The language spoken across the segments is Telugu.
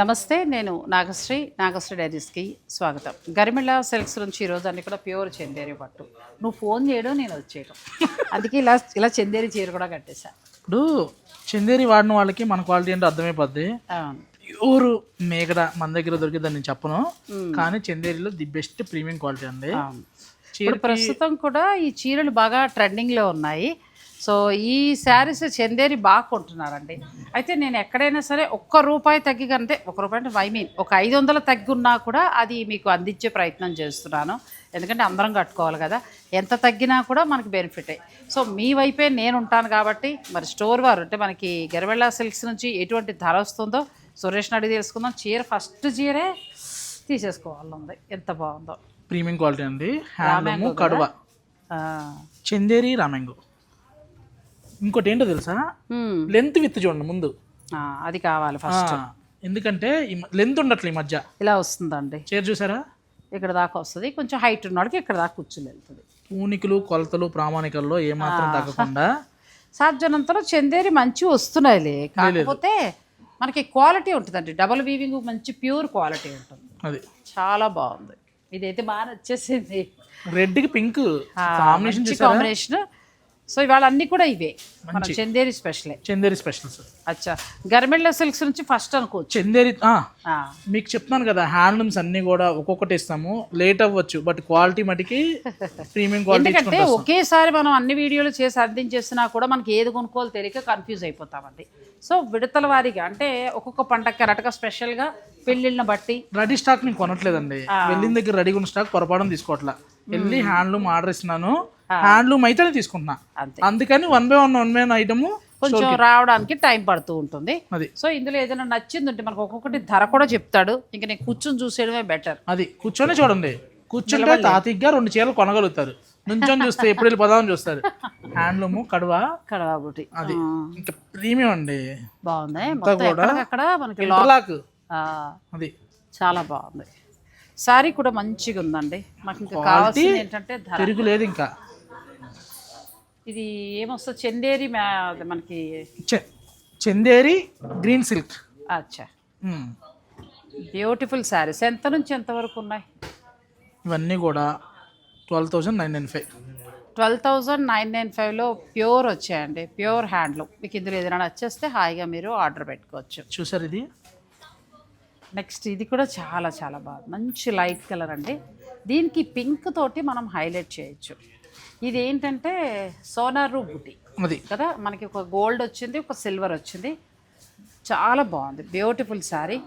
నమస్తే నేను నాగశ్రీ నాగశ్రీ డైరీస్కి స్వాగతం. గరిమిళ్ళ సిల్క్స్ నుంచి ఈరోజు అన్ని కూడా ప్యూర్ చందేరి పట్టు. నువ్వు ఫోన్ చేయడం నేను వచ్చేయడం అందుకే ఇలా ఇలా చందేరి చీర కూడా కట్టేశా. ఇప్పుడు చందేరి వాడిన వాళ్ళకి మన క్వాలిటీ ఏంటో అర్థమైపోద్ది. ప్యూర్ మేగడ మన దగ్గర దొరికిందని నేను చెప్పను. కానీ చందేరిలో ది బెస్ట్ ప్రీమియం క్వాలిటీ అండి. ప్రస్తుతం కూడా ఈ చీరలు బాగా ట్రెండింగ్లో ఉన్నాయి. సో ఈ శారీస్ చందేరి బాగా కొంటున్నారండి. అయితే నేను ఎక్కడైనా సరే ఒక్క రూపాయి తగ్గి అంటే ఒక రూపాయి అంటే ఐ మీన్ ఒక ఐదు వందలు తగ్గి ఉన్నా కూడా అది మీకు అందించే ప్రయత్నం చేస్తున్నాను. ఎందుకంటే అందరం కట్టుకోవాలి కదా. ఎంత తగ్గినా కూడా మనకి బెనిఫిటే సో మీ వైపే నేను ఉంటాను కాబట్టి మరి స్టోర్ వారు అంటే మనకి గరివెళ్ళ సిల్క్స్ నుంచి ఎటువంటి ధర వస్తుందో సురేష్ అడిగి తెలుసుకుందాం. చీర ఫస్ట్ చీరే తీసేసుకోవాలి ఉంది. ఎంత బాగుందో. ప్రీమియం క్వాలిటీ అండి. కడువ. చందేరి రామెంగు ఇంకోటి ఏంటో తెలుసా. లెంత్ విత్ చూడండి ముందు. అది కావాలి ఫస్ట్ ఎందుకంటే లెంత్ ఉండట్లే ఈ మధ్య. ఇలా వస్తుందండి. చీర చూసారా? ఇక్కడ దాకా వస్తుంది. కొంచెం హైట్ ఉన్నవాడికి ఇక్కడ దాకా కూర్చుని వెళ్తుంది. పూనికలు కొలతలు ప్రామాణికల్లో ఏమాత్రం తగ్గకుండా సాధ్యనంతలో చందేరి మంచి వస్తున్నాయిలే. కాకపోతే మనకి క్వాలిటీ ఉంటుందండి. డబల్ వీవింగ్ మంచి ప్యూర్ క్వాలిటీ ఉంటుంది. అది. చాలా బాగుంది. ఇదైతే బాగా నచ్చేసింది. రెడ్కి పింక్ కాంబినేషన్ కాంబినేషన్ సో ఇవాళ అన్ని కూడా ఇవే. మన చందేరి స్పెషలే. చందేరి స్పెషల్స్ అచ్చా. గర్మెళ్ళ సిల్క్స్ నుంచి ఫస్ట్ అనుకోవచ్చు. చందేరి మీకు చెప్తున్నాను కదా హ్యాండ్లూమ్స్ అన్ని కూడా ఒక్కొక్కటి ఇస్తాము. లేట్ అవ్వచ్చు బట్ క్వాలిటీ మటుకి ప్రీమియం క్వాలిటీ ఎందుకంటే ఒకేసారి మనం అన్ని వీడియోలు చేసి అందించేసినా కూడా మనకి ఏది కొనుక్కోవాలో తెలియక కన్ఫ్యూజ్ అయిపోతామండి. సో విడతల వారీగా అంటే ఒక్కొక్క పంటకి కరెక్ట్గా స్పెషల్గా పెళ్ళిళ్ళని బట్టి రెడీ స్టాక్ నేను కొనట్లేదండి. వెళ్ళిన దగ్గర రెడీగా ఉన్న స్టాక్ పొరపాటు తీసుకోవట్లా. వెళ్ళి హ్యాండ్లూమ్ ఆర్డర్ ఇస్తున్నాను. హ్యాండ్లూమ్ అయితేనే తీసుకుంటున్నా. అందుకని one by one one by one item కొంచెం రావడానికి టైం పడుతూ ఉంటుంది. సో ఇందులో ఏదైనా నచ్చింది ఉంటే మనకు ఒక్కొక్కటి ధర కూడా చెప్తాడు. ఇంకా నేను కూర్చొని చూసేయడమే బెటర్ అది. కూర్చొని చూడండి. కూర్చుంటే తాతిగ్గా రెండు చీరలు కొనగలుగుతారు. నుంచొని చూస్తే ఎప్పుడు వెళ్ళి పదామని చూస్తారు. హ్యాండ్లూమ్ కడువ. కడవాబుటి అది. ఇంకా ప్రీమియం అండి. బాగుంది. ఎక్కడికక్కడ మనకి ఇంటర్లాక్ అది. చాలా బాగుంది. సారీ కూడా మంచిగా ఉందండి మాకు ఇంకా కావాల్సింది ఏంటంటే ధర. తిరుగు లేదు ఇంకా. ఇది ఏమొస్తుంది చందేరి మనకి చందేరి గ్రీన్ సిల్క్. అచ్చా. బ్యూటిఫుల్ శారీస్ ఎంత నుంచి ఎంత వరకు ఉన్నాయి? ఇవన్నీ కూడా twelve thousand nine nine five. Twelve thousand nine nine ఫైవ్లో ప్యూర్ వచ్చాయండి. ప్యూర్ హ్యాండ్లూమ్ మీకు ఇందులో ఏదైనా నచ్చేస్తే హాయిగా మీరు ఆర్డర్ పెట్టుకోవచ్చు. చూసారు ఇది? నెక్స్ట్ ఇది కూడా చాలా చాలా బాగుంది. మంచి లైట్ కలర్ అండి. దీనికి పింక్ తోటి మనం హైలైట్ చేయొచ్చు. ఇది ఏంటంటే సోనారు బుటి. అది. కదా? మనకి ఒక గోల్డ్ వచ్చింది ఒక సిల్వర్ వచ్చింది. చాలా బాగుంది. బ్యూటిఫుల్ శారీ.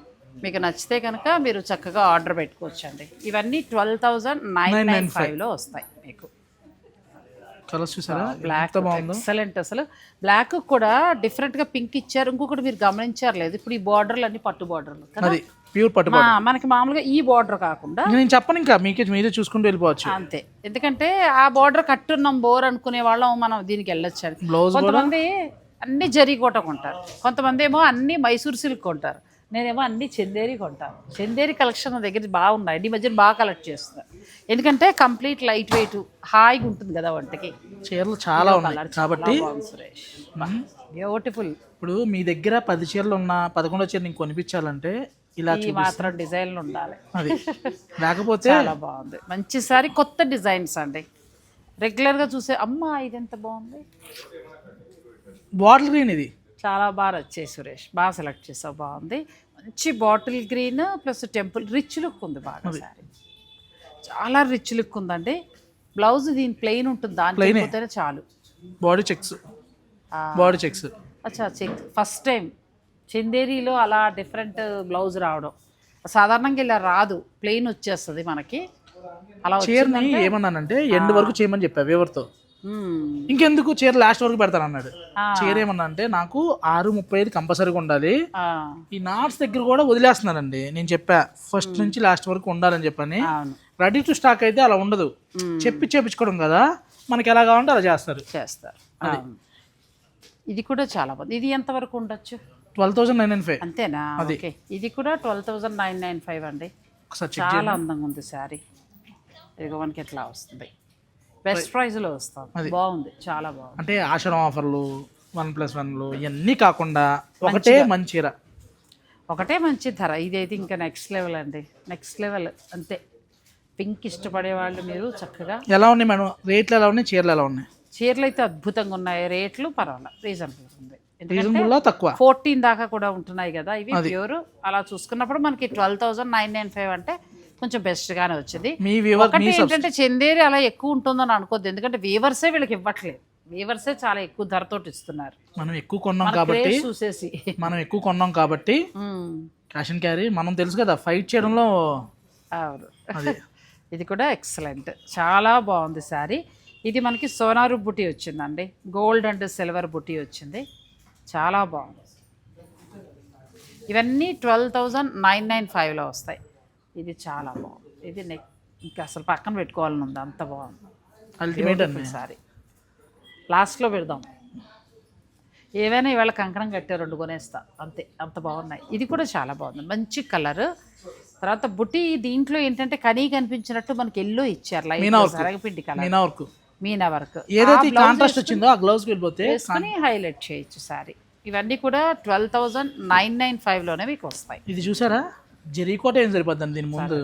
మీకు నచ్చితే కనుక మీరు చక్కగా ఆర్డర్ పెట్టుకోవచ్చు అండి ఇవన్నీ ట్వెల్వ్ థౌజండ్ నైన్ నైన్ ఫైవ్లో వస్తాయి మీకు. కలర్స్ చూసారా? బ్లాక్ ఎక్సలెంట్ అసలు. బ్లాక్ కూడా డిఫరెంట్గా పింక్ ఇచ్చారు. ఇంకొకటి మీరు గమనించారు లేదు. ఇప్పుడు ఈ బార్డర్లు అన్ని పట్టు బార్డర్లు కదా? ప్యూర్ పట్టు మనకి మామూలుగా ఈ బార్డర్ కాకుండా నేను చెప్పను ఇంకా మీకే మీరే చూసుకుంటూ వెళ్ళిపోవచ్చు. అంతే. ఎందుకంటే ఆ బార్డర్ కట్టున్నాం బోర్ అనుకునే వాళ్ళం మనం దీనికి వెళ్ళొచ్చు. బ్లౌజ్ కొంతమంది అన్ని జరీ కోట కొంటారు. కొంతమంది ఏమో అన్ని మైసూర్ సిల్క్ కొంటారు. నేనేమో అన్ని చందేరి కొంటాను. చందేరి కలెక్షన్ దగ్గర బాగున్నాయి. ఈ మధ్యన బాగా కలెక్ట్ చేస్తున్నారు. ఎందుకంటే కంప్లీట్ లైట్ వెయిట్ హాయిగా ఉంటుంది కదా వంటకి. చీరలు చాలా ఉన్నాయి. కాబట్టి బ్యూటిఫుల్ ఇప్పుడు మీ దగ్గర పది చీరలు ఉన్న పదకొండో చీర నీకు కొనిపించాలంటే ఇలా ఈ మాత్రం డిజైన్లు ఉండాలి. అది. లేకపోతే చాలా బాగుంది. మంచి సారీ కొత్త డిజైన్స్ అండి. రెగ్యులర్గా చూసే అమ్మ ఇది ఎంత బాగుంది. బాటిల్ గ్రీన్ ఇది. చాలా బాగా వచ్చాయి సురేష్. బాగా సెలెక్ట్ చేసావు బాగుంది. మంచి bottle green plus temple rich look ఉంది బాగా సారీ. చాలా రిచ్ లుక్ ఉందండి. బ్లౌజ్ దీని ప్లెయిన్ ఉంటుంది దాని చాలు. Body checks. Body checks. అచ్చా చెక్ ఫస్ట్ టైం. చందేరిలో అలా డిఫరెంట్ బ్లౌజ్ రావడం. సాధారణంగా ఇలా రాదు. ప్లెయిన్ వచ్చేస్తుంది మనకి. అలా చీరని ఏమన్నానంటే ఎండ్ వరకు చేయమని చెప్పా ఎవరితో మ్మ్. ఇంకెందుకు? చీర లాస్ట్ వరకు పెడతాను అన్నాడు. చీర ఏమన్నా అంటే నాకు ఆరు ముప్పై ఐదు కంపల్సరీగా ఉండాలి. ఈ నాట్స్ దగ్గర కూడా వదిలేస్తున్నానండి. నేను చెప్పా ఫస్ట్ నుంచి లాస్ట్ వరకు ఉండాలని చెప్పని. రెడీ టు స్టాక్ అయితే అలా ఉండదు. చెప్పి చేపించుకోవడం కదా మనకి ఎలా కావాలంటే అలా చేస్తారు. చేస్తారు. ఇది కూడా చాలా బాగుంది. ఇది ఎంత వరకు ఉండొచ్చు? Twelve thousand nine nine five. అంతేనా? ఓకే. ఇది కూడా twelve thousand nine nine five అండి. చాలా అందంగా ఉంది శారీ. ఇదిగో మనకి ఎట్లా వస్తుంది. బెస్ట్ ప్రైస్లో వస్తుంది. బాగుంది. చాలా బాగుంది. అంటే ఆషాఢం ఆఫర్లు వన్ ప్లస్ వన్లు ఇవన్నీ కాకుండా ఒకటే మంచి చీర. ఒకటే మంచి ధర. ఇదైతే ఇంకా నెక్స్ట్ లెవెల్ అండి. నెక్స్ట్ లెవెల్ అంతే. పింక్ ఇష్టపడే వాళ్ళు మీరు చక్కగా ఎలా ఉన్నాయి మేడం? రేట్లు ఎలా ఉన్నాయి? చీరలు ఎలా ఉన్నాయి? చీరలు అయితే అద్భుతంగా ఉన్నాయి. రేట్లు పర్వాలేదు. రీజనబుల్ ఉంది. తక్కువ? ఫోర్టీన్ దాకా కూడా ఉంటున్నాయి కదా. ఇవి ప్యూర్. అలా చూసుకున్నప్పుడు మనకి twelve thousand nine nine five అంటే కొంచెం బెస్ట్ గానే వచ్చింది. ఒకటి ఏంటంటే చందేరి అలా ఎక్కువ ఉంటుందని అనుకోద్దు ఎందుకంటే వీవర్సే వీళ్ళకి ఇవ్వట్లేదు. వీవర్సే చాలా ఎక్కువ ధరతోటి ఇస్తున్నారు. మనం ఎక్కువ కొన్నాం కాబట్టి చూసేసి. మనం ఎక్కువ కొన్నాం కాబట్టి క్యాష్ అండ్ క్యారీ మనం తెలుసు కదా ఫైట్ చేయడంలో అవును. ఇది కూడా ఎక్సలెంట్ చాలా బాగుంది శారీ. ఇది మనకి సోనారు బుటీ వచ్చిందండి. గోల్డ్ అండ్ సిల్వర్ బుటీ వచ్చింది. చాలా బాగుంది. ఇవన్నీ ట్వెల్వ్ థౌజండ్ నైన్ నైన్ ఫైవ్లో వస్తాయి. ఇది చాలా బాగుంది. ఇది నెక్ ఇంకా అసలు పక్కన పెట్టుకోవాలని ఉంది. అంత బాగుంది. అల్టిమేట్ సారీ లాస్ట్లో పెడదాం. ఏవైనా ఇవాళ కంకణం కట్టే రెండు కొనేస్తా. అంతే అంత బాగున్నాయి. ఇది కూడా చాలా బాగుంది. మంచి కలర్. తర్వాత బుట్టి దీంట్లో ఏంటంటే కనీ కనిపించినట్టు మనకి ఎల్లో ఇచ్చారు. లైట్. సరగపిండి కలర్. మీనా వర్క్. ఏదైతే కాంట్రాస్ట్ వచ్చిందో ఆ గ్లౌజ్కి వెళ్ళిపోతే వేసుకొని హైలైట్ చేయొచ్చు సారీ ఇవన్నీ కూడా ట్వెల్వ్ థౌజండ్ నైన్ నైన్ ఫైవ్లోనే మీకు వస్తాయి. ఇది చూసారా? జరీకోట ఏం సరిపోద్దండి దీని ముందు?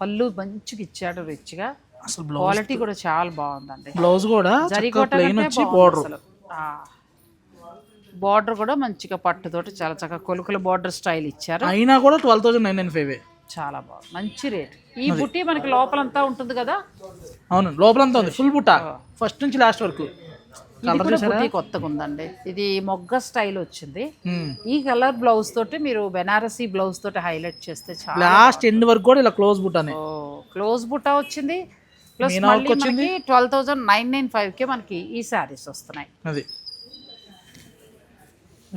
పళ్ళు మంచిగా ఇచ్చాడు రిచ్గా. అసలు క్వాలిటీ కూడా చాలా బాగుందండి. బ్లౌజ్ కూడా జరీకోట వచ్చి బోర్డర్. బార్డర్ కూడా మంచిగా పట్టుతోటి చాలా చక్కగా కొలుకుల బార్డర్ స్టైల్ ఇచ్చారు. అయినా కూడా twelve thousand nine nine five చాలా బాగుంది. మంచి రేట్. ఈ బుట్టి మనకి లోపలంతా ఉంటుంది కదా? అవును లోపలంతా ఉంది. ఫుల్ బుట్ట. ఫస్ట్ నుంచి లాస్ట్ వరకు. బుట్టి కొత్తగా ఉందండి. ఇది మొగ్గ స్టైల్ వచ్చింది. ఈ కలర్ బ్లౌజ్ తోటి మీరు బెనారసీ బ్లౌజ్ తోటి హైలైట్ చేస్తే చాలా లాస్ట్ ఎండ్ వరకు కూడా ఇలా క్లోజ్ బుట్టానే క్లోజ్ బుట్ట వచ్చింది. ప్లస్ మళ్ళీ ట్వెల్వ్ థౌజండ్ నైన్ నైన్కి మనకి ఈ శారీస్ వస్తున్నాయి. అది.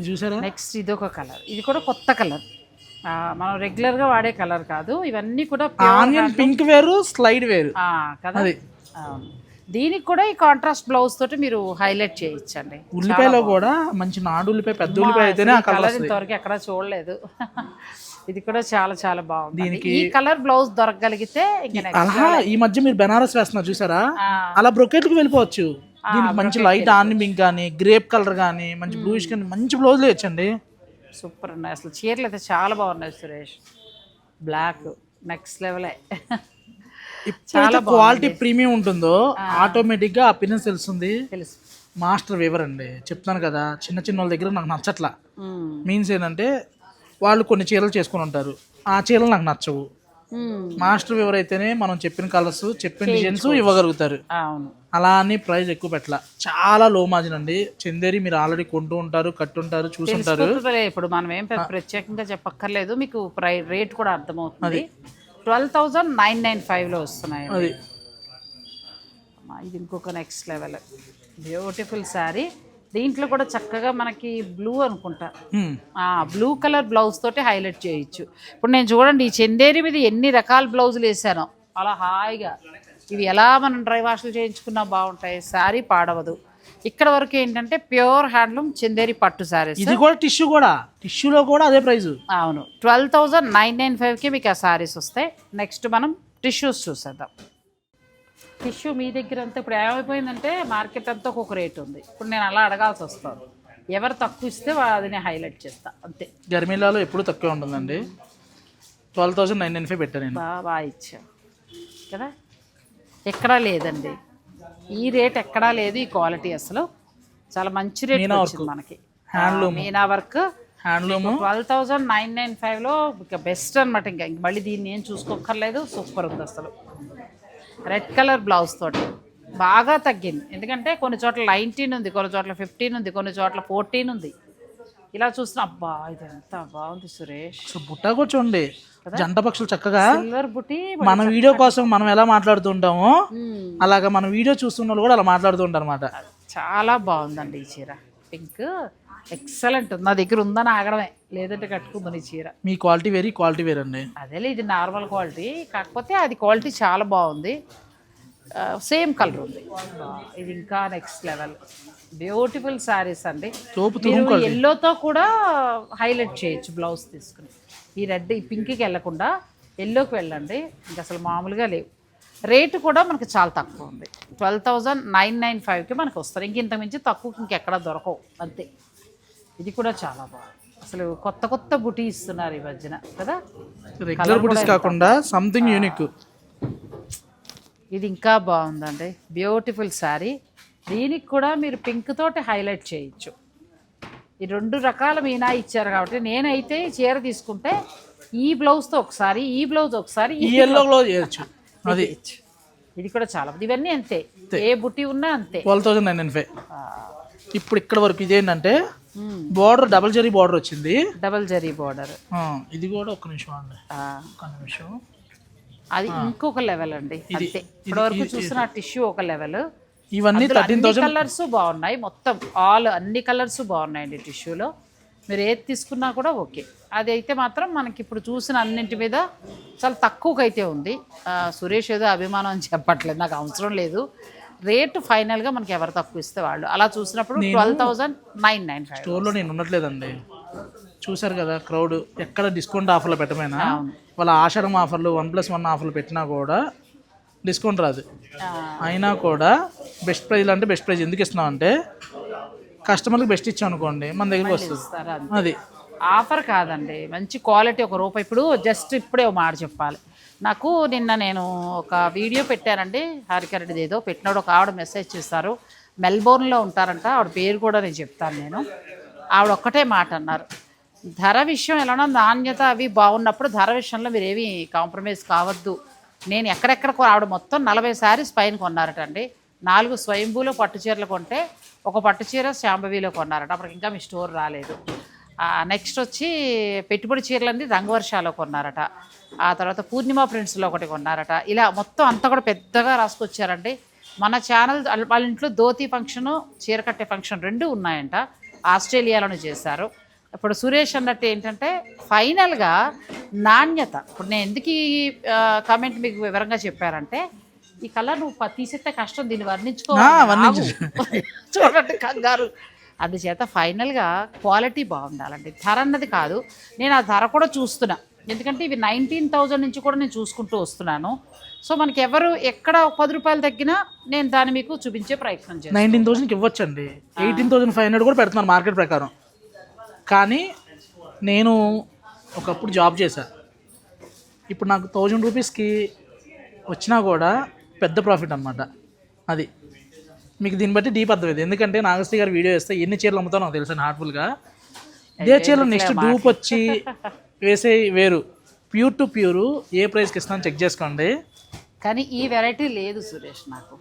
చూసారా? నెక్స్ట్ ఇది ఒక కలర్ ఇది కూడా కొత్త కలర్ మనం రెగ్యులర్గా వాడే కలర్ కాదు. ఇవన్నీ కూడా ఆనియన్ పింక్ వేరు స్లైడ్ వేరు. కదా. దీనికి కూడా ఈ కాంట్రాస్ట్ బ్లౌజ్ తోటి మీరు హైలైట్ చేయొచ్చండి. ఉల్లిపాయలో కూడా మంచి నాడు ఉల్లిపాయ పెద్ద ఉల్లిపాయ అయితేనే ఆ కలర్ ఇంతవరకు ఎక్కడ చూడలేదు. ఇది కూడా చాలా చాలా బాగుంది. ఈ కలర్ బ్లౌజ్ దొరకగలిగితే అలా ఈ మధ్య మీరు బెనారస్ వేస్తున్నారు చూసారా? అలా బ్రొకెట్కి వెళ్ళిపోవచ్చు. దీనికి మంచి లైట్ పింక్ కానీ గ్రేప్ కలర్ కానీ మంచి బ్లూయిష్ కానీ మంచి బ్లౌజ్ లేచండి సూపర్ ఉన్నాయి. అసలు చీరలు అయితే చాలా బాగున్నాయి సురేష్. బ్లాక్ నెక్స్ట్ లెవెలే చాలా క్వాలిటీ ప్రీమియం ఉంటుందో ఆటోమేటిక్గా అపీరెన్స్ తెలుస్తుంది. తెలుసు. మాస్టర్ వేవర్ అండి. చెప్తాను కదా చిన్న చిన్న వాళ్ళ దగ్గర నాకు నచ్చట్లా. మీన్స్ ఏంటంటే వాళ్ళు కొన్ని చీరలు చేసుకొని ఉంటారు. ఆ చీరలు నాకు నచ్చవు. మాస్టర్ వేవర్ అయితేనే మనం చెప్పిన కలర్స్ చెప్పిన డిజైన్స్ ఇవ్వగలుగుతారు. అవును. అలా అని ప్రైస్ ఎక్కువ పెట్టాల. చాలా లో మార్జిన్ అండి. చందేరి మీరు ఆల్రెడీ కొంటూ ఉంటారు కట్టుంటారు చూసుంటారు. ఇప్పుడు మనం ఏం ప్రత్యేకంగా చెప్పక్కర్లేదు. మీకు ప్రై రేట్ కూడా అర్థమవుతుంది. ట్వెల్వ్ థౌజండ్ నైన్ నైన్ ఫైవ్లో వస్తున్నాయి. అది. ఇది ఇంకొక నెక్స్ట్ లెవెల్ బ్యూటిఫుల్ శారీ దీంట్లో కూడా చక్కగా మనకి బ్లూ అనుకుంటా. బ్లూ కలర్ బ్లౌజ్ తోటి హైలైట్ చేయొచ్చు. ఇప్పుడు నేను చూడండి ఈ చందేరి మీద ఎన్ని రకాల బ్లౌజులు వేసానో అలా హాయిగా. ఇవి ఎలా మనం డ్రై వాష్లు చేయించుకున్నా బాగుంటాయి శారీ పాడవదు. ఇక్కడ వరకు ఏంటంటే ప్యూర్ హ్యాండ్లూమ్ చందేరి పట్టు శారీస్. ఇది కూడా టిష్యూ కూడా. టిష్యూలో కూడా అదే ప్రైస్ అవును. ట్వెల్వ్ థౌజండ్ నైన్ నైన్ ఫైవ్కి మీకు ఆ శారీస్ వస్తాయి. నెక్స్ట్ మనం టిష్యూస్ చూసేద్దాం. టిష్యూ మీ దగ్గర అంతా ఇప్పుడు ఏమైపోయిందంటే మార్కెట్ అంతా ఒక్కొక్క రేట్ ఉంది. ఇప్పుడు నేను అలా అడగాల్సి వస్తుంది. ఎవరు తక్కువ ఇస్తే అది నేను హైలైట్ చేస్తా అంతే. గర్మిలాలో ఎప్పుడు తక్కువ ఉంటుందండి. Twelve thousand nine nine five పెట్టాను నేను. బాగా ఇచ్చాం కదా? ఎక్కడా లేదండి. ఈ రేట్ ఎక్కడా లేదు ఈ క్వాలిటీ అసలు. చాలా మంచి రేట్ వచ్చింది. మనకి. Handloom. Meena work. Handloom. Twelve thousand nine nine ఫైవ్లో ఇంకా బెస్ట్ అనమాట ఇంకా. ఇంక మళ్ళీ దీన్ని ఏం చూసుకోక్కర్లేదు. సూపర్ ఉంది అసలు. రెడ్ కలర్ బ్లౌజ్ తోటి. బాగా తగ్గింది. ఎందుకంటే కొన్ని చోట్ల నైన్టీన్ ఉంది కొన్ని చోట్ల ఫిఫ్టీన్ ఉంది కొన్ని చోట్ల ఫోర్టీన్ ఉంది. ఇలా చూస్తున్నా అబ్బా ఇది ఎంత బాగుంది సురేష్. బుట్టా కూడా చూడండి. జంట పక్షులు చక్కగా సిల్వర్ బుట్టి మన వీడియో కోసం మనం ఎలా మాట్లాడుతుంటామో అలాగా మన వీడియో చూస్తున్న వాళ్ళు కూడా అలా మాట్లాడుతూ ఉంటారు అనమాట చాలా బాగుందండి ఈ చీర. పింక్. ఎక్సలెంట్ ఉంది నా దగ్గర ఉందని ఆగడమే. లేదంటే కట్టుకుందని చీర. మీ క్వాలిటీ వేరీ క్వాలిటీ వేర్ అండి అదేలే ఇది నార్మల్ క్వాలిటీ. కాకపోతే అది క్వాలిటీ చాలా బాగుంది. సేమ్ కలర్ ఉంది. ఇది ఇంకా నెక్స్ట్ లెవెల్ బ్యూటిఫుల్ శారీస్ అండి. మీరు ఎల్లోతో కూడా హైలైట్ చేయొచ్చు బ్లౌజ్ తీసుకుని. ఈ రెడ్ ఈ పింక్కి వెళ్ళకుండా ఎల్లోకి వెళ్ళండి. ఇంకా అసలు మామూలుగా లేవు. రేటు కూడా మనకి చాలా తక్కువ ఉంది. ట్వెల్వ్ థౌజండ్ నైన్ నైన్ ఫైవ్కి మనకు వస్తారు. ఇంక ఇంత మించి తక్కువ ఇంకెక్కడ దొరకవు. అంతే. ఇది కూడా చాలా బాగుంది. అసలు కొత్త కొత్త బుటీ ఇస్తున్నారు ఈ మధ్యన కదా? రెగ్యులర్ బుటీస్ కాకుండా సంథింగ్ యూనిక్ ఇది ఇంకా బాగుందండి. బ్యూటిఫుల్ శారీ దీనికి కూడా మీరు పింక్ తోటి హైలైట్ చేయొచ్చు. ఈ రెండు రకాల మీనా ఇచ్చారు కాబట్టి నేనైతే చీర తీసుకుంటే ఈ బ్లౌజ్తో ఒకసారి ఈ బ్లౌజ్ ఒకసారి ఈ ఎల్లో గ్లో చేయొచ్చు. అది. ఇది కూడా చాలా బాగుంది. ఇవన్నీ అంతే. ఏ బుట్టి ఉన్నా అంతే. ట్వెల్వ్ థౌసండ్ నైన్ ఇప్పుడు ఇక్కడ వరకు ఇదేంటంటే. బార్డర్ డబల్ జరీ బార్డర్ వచ్చింది. డబల్ జరీ బోర్డర్ ఇది కూడా ఒక్క నిమిషం అండి. ఒక్క నిమిషం. అది ఇంకొక లెవెల్ అండి. అంతే. ఇప్పటివరకు చూసిన టిష్యూ ఒక లెవెల్ ఇవన్నీ థర్టీన్ అన్ని కలర్స్ బాగున్నాయి మొత్తం. ఆల్ అన్ని కలర్స్ బాగున్నాయండి టిష్యూలో మీరు ఏది తీసుకున్నా కూడా ఓకే. అది అయితే మాత్రం మనకి ఇప్పుడు చూసిన అన్నింటి మీద చాలా తక్కువకి అయితే ఉంది. ఆ, సురేష్ ఏదో అభిమానం అని చెప్పట్లేదు. నాకు అవసరం లేదు. రేటు ఫైనల్గా మనకి ఎవరు తక్కువ ఇస్తే వాళ్ళు. అలా చూసినప్పుడు twelve thousand nine nine five స్టోర్లో నేను ఉండట్లేదండి చూసారు కదా క్రౌడ్ ఎక్కడ డిస్కౌంట్ ఆఫర్లు పెట్టమైనా? వాళ్ళ ఆషాఢం ఆఫర్లు వన్ ప్లస్ వన్ ఆఫర్లు పెట్టినా కూడా డిస్కౌంట్ రాదు. అయినా కూడా బెస్ట్ ప్రైజ్ అంటే బెస్ట్ ప్రైజ్ ఎందుకు ఇస్తున్నాం అంటే కస్టమర్కి బెస్ట్ ఇచ్చాం అనుకోండి మన దగ్గరికి వస్తుంది. అది. ఆఫర్ కాదండి. మంచి క్వాలిటీ ఒక రూపాయి. ఇప్పుడు జస్ట్ ఇప్పుడే ఒక మాట చెప్పాలి. నాకు నిన్న నేను ఒక వీడియో పెట్టానండి హరికరెడ్డిది ఏదో పెట్టినాడు ఒక ఆవిడ మెసేజ్ చేస్తారు మెల్బోర్న్లో ఉంటారంట ఆవిడ పేరు కూడా నేను చెప్తాను నేను. ఆవిడ ఒక్కటే మాట అన్నారు. ధర విషయం ఎలానో నాణ్యత అవి బాగున్నప్పుడు ధర విషయంలో మీరేమీ కాంప్రమైజ్ కావద్దు. నేను ఎక్కడెక్కడ ఆవిడ మొత్తం నలభై శారీస్ పైన కొన్నారట అండి నాలుగు స్వయంభూలో పట్టు చీరలు కొంటే ఒక పట్టు చీర శాంభవీలో కొన్నారట. అప్పటికి ఇంకా మీ స్టోర్ రాలేదు. నెక్స్ట్ వచ్చి పెట్టుబడి చీరలన్నీ రంగవర్షాలో కొన్నారట. ఆ తర్వాత పూర్ణిమ ప్రింట్స్లో ఒకటి కొన్నారట. ఇలా మొత్తం అంతా కూడా పెద్దగా రాసుకొచ్చారండి. మన ఛానల్ వాళ్ళ ఇంట్లో ధోతి ఫంక్షను చీర కట్టే ఫంక్షన్ రెండు ఉన్నాయంట. ఆస్ట్రేలియాలోనే చేశారు. ఇప్పుడు సురేష్ అన్నట్టు ఏంటంటే ఫైనల్గా నాణ్యత. ఇప్పుడు నేను ఎందుకు ఈ కామెంట్ మీకు వివరంగా చెప్పారంటే ఈ కలర్ నువ్వు తీసేస్తే కష్టం దీన్ని వర్ణించుకో. చూడండి కంగారు. అందుచేత ఫైనల్గా క్వాలిటీ బాగుండాలండి. ధర అన్నది కాదు. నేను ఆ ధర కూడా చూస్తున్నా. ఎందుకంటే ఇవి నైన్టీన్ థౌజండ్ నుంచి కూడా నేను చూసుకుంటూ వస్తున్నాను. సో మనకి ఎవరు ఎక్కడ పది రూపాయలు తగ్గినా నేను దాన్ని మీకు చూపించే ప్రయత్నం చేస్తాను. నైన్టీన్ థౌసండ్కి ఇవ్వచ్చండి. ఎయిటీన్ థౌసండ్ ఫైవ్ హండ్రెడ్ కూడా పెడుతున్నాను మార్కెట్ ప్రకారం. కానీ నేను ఒకప్పుడు జాబ్ చేశా. ఇప్పుడు నాకు థౌజండ్ రూపీస్కి వచ్చినా కూడా పెద్ద ప్రాఫిట్ అనమాట అది. మీకు దీన్ని బట్టి డీప్ అర్థమైంది. ఎందుకంటే నాగశ్రీ గారు వీడియో వేస్తే ఎన్ని చీరలు అమ్ముతానో నాకు తెలుసు హార్ట్ఫుల్గా ఇదే చీరలు నెక్స్ట్ డూప్ వచ్చి వేసే వేరు. ప్యూర్ టు ప్యూర్ ఏ ప్రైస్కి ఇస్తానో చెక్ చేసుకోండి. కానీ ఈ వెరైటీ లేదు సురేష్ నాకు.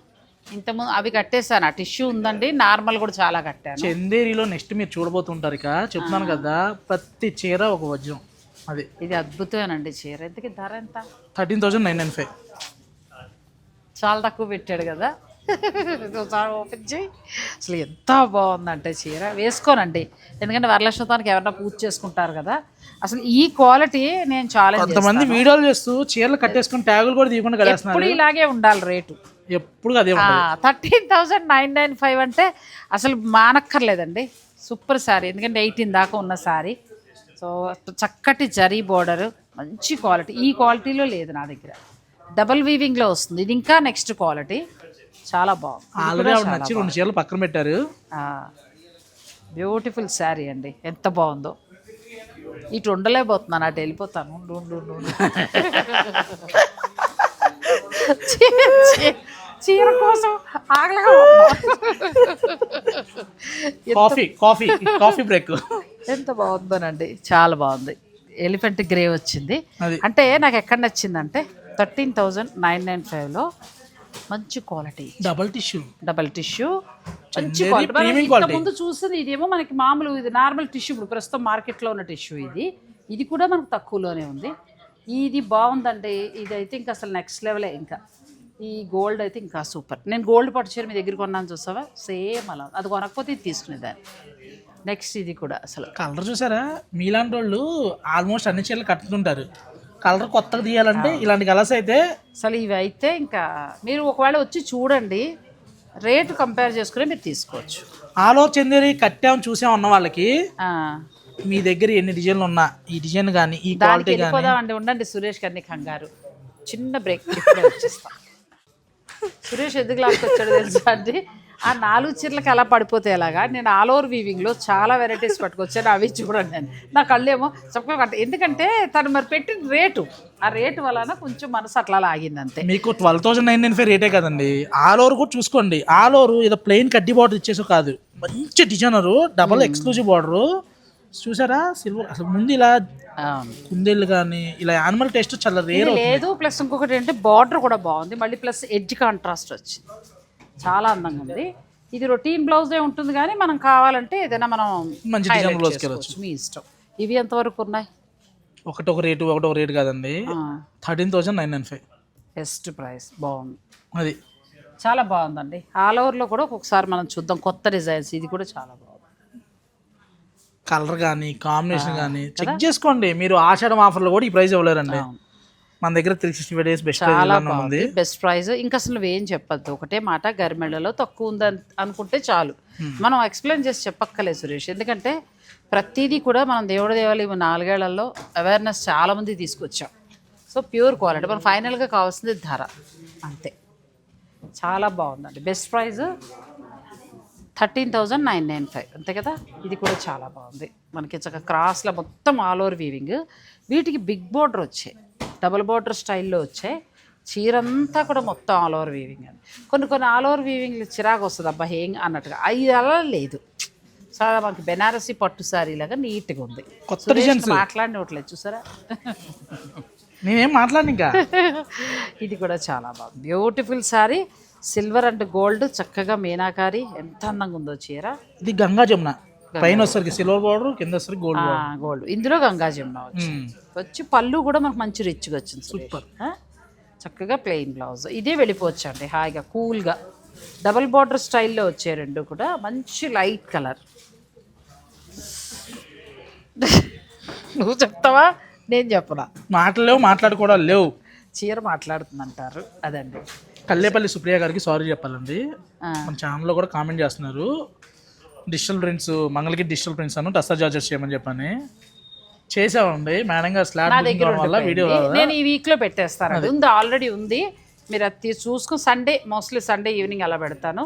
ఇంతకుముందు అవి కట్టేసాను ఆ టిష్యూ ఉందండి నార్మల్ కూడా చాలా కట్టాను. చందేరిలో నెక్స్ట్ మీరు చూడబోతుంటారు ఇక. చెప్తున్నాను కదా ప్రతి చీర ఒక వజ్రం. అది. ఇది అద్భుతమేనండి చీర. ఎంతకి ధర ఎంత? Thirteen thousand nine nine five. చాలా తక్కువ పెట్టాడు కదా. ఒకసారి ఓపెన్ చేయి. అసలు ఎంత బాగుందంటే చీర. వేసుకోనండి. ఎందుకంటే వరలక్ష్మతానికి ఎవరైనా పూజ చేసుకుంటారు కదా. అసలు ఈ క్వాలిటీ నేను ఛాలెంజ్ కొంతమంది వీడియోలు చేస్తూ చీరలు కట్టేసుకుని ట్యాగులు కూడా తీయకుండా ఇప్పుడు ఇలాగే ఉండాలి రేటు. ఎప్పుడు అదే thirteen thousand nine nine five అంటే అసలు మానక్కర్లేదండి. సూపర్ శారీ ఎందుకంటే ఎయిటీన్ దాకా ఉన్న శారీ సో చక్కటి జరీ బోర్డర్ మంచి క్వాలిటీ ఈ క్వాలిటీలో లేదు నా దగ్గర. డబల్ వీవింగ్లో వస్తుంది. ఇది ఇంకా నెక్స్ట్ క్వాలిటీ చాలా బాగుంది. ఆల్రెడీ ఆవిడ నచ్చి రెండు చీరలు పక్కన పెట్టారు. బ్యూటిఫుల్ శారీ అండి. ఎంత బాగుందో. ఇటు ఉండలేకపోతున్నాను అటు వెళ్ళిపోతాను. ఉండు, ఉండు, ఉండు, చీర కోసం కాఫీ కాఫీ కాఫీ బ్రేక్ ఎంత బాగుందోనండి. చాలా బాగుంది. ఎలిఫెంట్ గ్రే వచ్చింది. అంటే నాకు ఎక్కడ నచ్చిందంటే థర్టీన్ థౌజండ్ నైన్ నైన్ ఫైవ్లో మంచి quality. Double tissue double tissue మంచి క్వాలిటీ. మనం ఇంత. ముందు చూస్తుంది ఇదేమో మనకి మామూలు ఇది నార్మల్ టిష్యూ ఇప్పుడు ప్రస్తుతం మార్కెట్లో ఉన్న టిష్యూ ఇది. ఇది కూడా మనకు తక్కువలోనే ఉంది. ఇది బాగుందండి. ఇది అయితే ఇంకా అసలు నెక్స్ట్ లెవెలే ఇంకా. ఈ గోల్డ్ అయితే ఇంకా సూపర్ నేను గోల్డ్ పట్టు చీర మీ దగ్గర కొన్నాను చూసావా? సేమ్ అలా. అది కొనకపోతే ఇది తీసుకునేదాన్ని. నెక్స్ట్ ఇది కూడా అసలు. కలర్ చూసారా? మీలాంటి వాళ్ళు ఆల్మోస్ట్ అన్ని చీరలు కట్టుతుంటారు. కలర్ కొత్తగా తీయాలంటే ఇలాంటి కలర్స్ అయితే అసలు ఇవి అయితే ఇంకా మీరు ఒకవేళ వచ్చి చూడండి రేటు కంపేర్ చేసుకుని మీరు తీసుకోవచ్చు. ఆల్ ఓవర్ చందేరి కట్టాం చూసాం ఉన్న వాళ్ళకి. మీ దగ్గర ఎన్ని డిజైన్లు ఉన్నా ఈ డిజైన్ కానీ ఈ క్వాలిటీ కానీ ఉండండి సురేష్ గారిని కంగారు. చిన్న బ్రేక్ వచ్చేస్తా. సురేష్ ఎందుకు లాక్కొచ్చాడు తెలుసా అండి? ఆ నాలుగు చీరలకి అలా పడిపోతే ఎలాగా? నేను ఆల్ ఓవర్ వీవింగ్లో చాలా వెరైటీస్ పట్టుకొచ్చాను. అవి చూడండి నేను. నా కళ్ళేమో చక్కగా కట్ట ఎందుకంటే తను మరి పెట్టిన రేటు. ఆ రేటు వలన కొంచెం మనసు అట్లా లాగింది అంతే మీకు twelve thousand nine nine five రేటే కదండి. ఆల్ ఓవర్ కూడా చూసుకోండి. ఆల్ ఓవర్ ఏదో ప్లెయిన్ కడ్డీ బార్డర్ ఇచ్చేసో కాదు. మంచి డిజైనరు డబల్ ఎక్స్క్లూజివ్ బార్డరు చూసారా? సిల్వర్ అసలు ముందు ఇలా. కుందేళ్ళు కానీ ఇలా యానిమల్ టేస్ట్ చాలా రేర్ లేదు. ప్లస్ ఇంకొకటి ఏంటంటే బార్డర్ కూడా బాగుంది. మళ్ళీ ప్లస్ ఎడ్జ్ కాంట్రాస్ట్ వచ్చింది. చాలా అందంగా ఉంది. ఇది రొటీన్ బ్లౌజే ఉంటుంది కానీ మనం కావాలంటే ఏదైనా మనం మంచి blouse కి చేసుకోవచ్చు. మీ ఇష్టం. ఇవి ఎంతవరకు ఉన్నాయి? ఒకటి ఒక రేటు ఒకటి ఒక రేటు కాదండి. Thirteen thousand nine nine five. Best price. బాగుంది. అది. చాలా బాగుందండి. ఆల్ ఓవర్లో కూడా ఒక్కొక్కసారి మనం చూద్దాం. కొత్త డిజైన్స్. ఇది కూడా చాలా బాగుంది. కలర్ కానీ కాంబినేషన్ కానీ చెక్ చేసుకోండి. మీరు ఆషాఢం ఆఫర్లో కూడా ఈ ప్రైస్ ఇవ్వలేరండి. మన దగ్గర three sixty five days best చాలా బాగుంది. బెస్ట్ ప్రైస్ ఇంకా అసలు నువ్వేం చెప్పొద్దు. ఒకటే మాట గరిమెళ్ళలో తక్కువ ఉంది అన్- అనుకుంటే చాలు. మనం ఎక్స్ప్లెయిన్ చేసి చెప్పక్కలేదు సురేష్. ఎందుకంటే ప్రతిదీ కూడా మనం దేవుడి దేవాలి నాలుగేళ్ళలో అవేర్నెస్ చాలా మంది తీసుకొచ్చాం. సో ప్యూర్ క్వాలిటీ మనం ఫైనల్గా కావాల్సింది ధర. అంతే. చాలా బాగుందండి. Best price thirteen thousand nine nine five అంతే కదా? ఇది కూడా చాలా బాగుంది. మనకి చక్కగా క్రాస్లో మొత్తం ఆల్ ఓవర్ వీవింగ్ వీటికి బిగ్ బోర్డర్ వచ్చాయి. డబుల్ బోర్డర్ స్టైల్లో వచ్చాయి. చీరంతా కూడా మొత్తం ఆల్ ఓవర్ వీవింగ్ అని కొన్ని కొన్ని ఆల్ ఓవర్ వీవింగ్ చిరాకు వస్తుంది. అబ్బా ఏం అన్నట్టుగా. అది అలా లేదు. చాలా మనకి బెనారసి పట్టు సారీ లాగా నీట్గా ఉంది. కొత్త మాట్లాడినట్లేదు చూసారా? నేనేం మాట్లాడిన ఇంకా ఇది కూడా చాలా బాగుంది. Beautiful sari silver and gold చక్కగా మీనాకారి. ఎంత అందంగా ఉందో చీర. ఇది గంగా జమున. పైన వచ్చేసరికి సిల్వర్ బార్డర్ కింద వచ్చేసరికి గోల్డ్ గోల్డ్ ఇందులో గంగా జమున వచ్చింది వచ్చి పళ్ళు కూడా మనకు మంచి రిచ్గా వచ్చింది సూపర్. చక్కగా ప్లెయిన్ బ్లౌజ్ ఇదే వెళ్ళిపోవచ్చు అండి హాయిగా కూల్గా డబల్ బార్డర్ స్టైల్లో వచ్చే రెండు కూడా మంచి లైట్ కలర్ నువ్వు చెప్తావా? నేను చెప్పనా? మాటలేవు మాట్లాడుకోవడం లేవు. చీర మాట్లాడుతుందంటారు అదండి. కల్లేపల్లి సుప్రియ గారికి సారీ చెప్పాలండి. మన ఛానల్లో కూడా కామెంట్ చేస్తున్నారు. డిజిటల్ ప్రింట్స్ మంగళకి డిజిటల్ ప్రింట్స్ అను టస్తా జార్జెస్ చేయమని చెప్పని చేసామండి మేడం గారు స్లాబ్ నా దగ్గర వల్ల వీడియో. నేను ఈ వీక్లో పెట్టేస్తాను అది. ఉంది ఆల్రెడీ ఉంది. మీరు అది చూసుకుని సండే మోస్ట్లీ సండే ఈవినింగ్ అలా పెడతాను.